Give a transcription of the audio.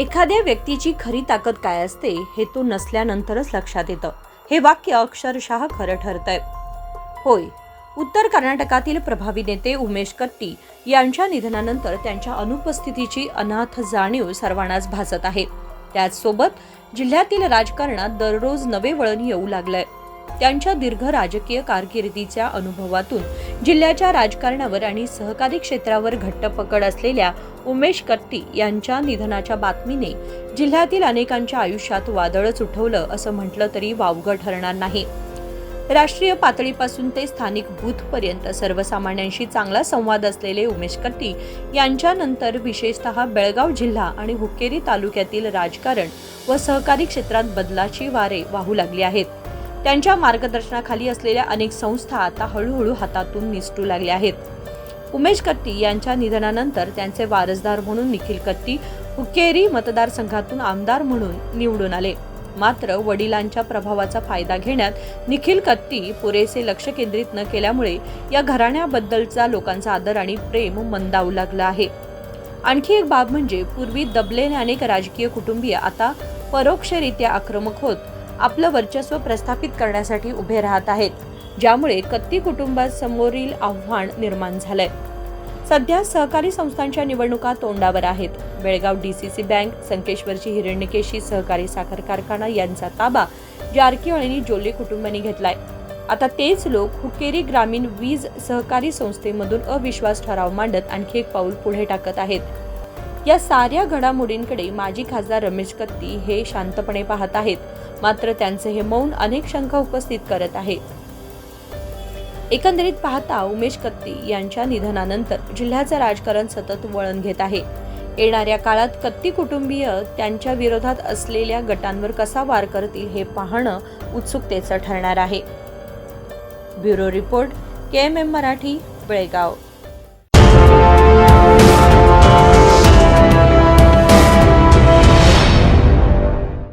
एखाद्या व्यक्तीची खरी ताकद काय असते हे तो नसल्यानंतरच लक्षात येतं. हे वाक्य अक्षरशः खरं ठरतंय. होय. उत्तर कर्नाटकातील प्रभावी नेते उमेश कट्टी यांच्या निधनानंतर त्यांच्या अनुपस्थितीची अनाथ जाणीव सर्वांनाच भासत आहे. त्याचसोबत जिल्ह्यातील राजकारणात दररोज नवे वळण येऊ लागलंय. त्यांच्या दीर्घ राजकीय कारकिर्दीच्या अनुभवातून जिल्ह्याच्या राजकारणावर आणि सहकारी क्षेत्रावर घट्ट पकड असलेल्या उमेश कट्टी यांच्या निधनाच्या बातमीने जिल्ह्यातील अनेकांच्या आयुष्यात वादळच उठवलं असं म्हटलं तरी वावगं ठरणार नाही. राष्ट्रीय पातळीपासून ते स्थानिक बूथपर्यंत सर्वसामान्यांशी चांगला संवाद असलेले उमेश कट्टी यांच्यानंतर विशेषतः बेळगाव जिल्हा आणि हुक्केरी तालुक्यातील राजकारण व सहकारी क्षेत्रात बदलाची वारे वाहू लागली आहेत. त्यांच्या मार्गदर्शनाखाली असलेल्या अनेक संस्था आता हळूहळू हातातून निसटू लागल्या आहेत. उमेश कट्टी यांच्या निधनानंतर त्यांचे वारसदार म्हणून निखिल कट्टी हुक्केरी मतदारसंघातून आमदार म्हणून निवडून आले. मात्र वडिलांच्या प्रभावाचा फायदा घेण्यात निखिल कत्ती पुरेसे लक्ष केंद्रित न केल्यामुळे या घराण्याबद्दलचा लोकांचा आदर आणि प्रेम मंदावू लागला आहे. आणखी एक बाब म्हणजे पूर्वी दबलेले अनेक राजकीय कुटुंबीय आता परोक्षरित्या आक्रमक होत आपलं वर्चस्व प्रस्थापित करण्यासाठी उभे राहत आहेत ज्यामुळे कत्ती कुटुंबासमोरील आव्हान निर्माण झालंय. सध्या सहकारी संस्थांच्या निवडणुका तोंडावर आहेत. बेळगाव डीसीसी बँक संकेश्वरची हिरण्यकेशी सहकारी साखर कारखाना यांचा ताबा जारकीहोळ आणि जोले कुटुंबांनी घेतलाय. आता तेच लोक हुकेरी ग्रामीण वीज सहकारी संस्थेमधून अविश्वास ठराव मांडत आणखी एक पाऊल पुढे टाकत आहेत. या साऱ्या घडामोडींकडे माजी खासदार रमेश कत्ती हे शांतपणे पाहत आहेत. मात्र त्यांचे हे मौन अनेक शंका उपस्थित करत आहे. एकंदरीत पाहता उमेश कत्ती यांच्या निधनानंतर जिल्ह्याचं राजकारण सतत वळण घेत आहे. येणाऱ्या काळात कत्ती कुटुंबीय त्यांच्या विरोधात असलेल्या गटांवर कसा वार करतील हे पाहणं उत्सुकतेचं ठरणार आहे. Bureau report K M M Marathi Belgaum.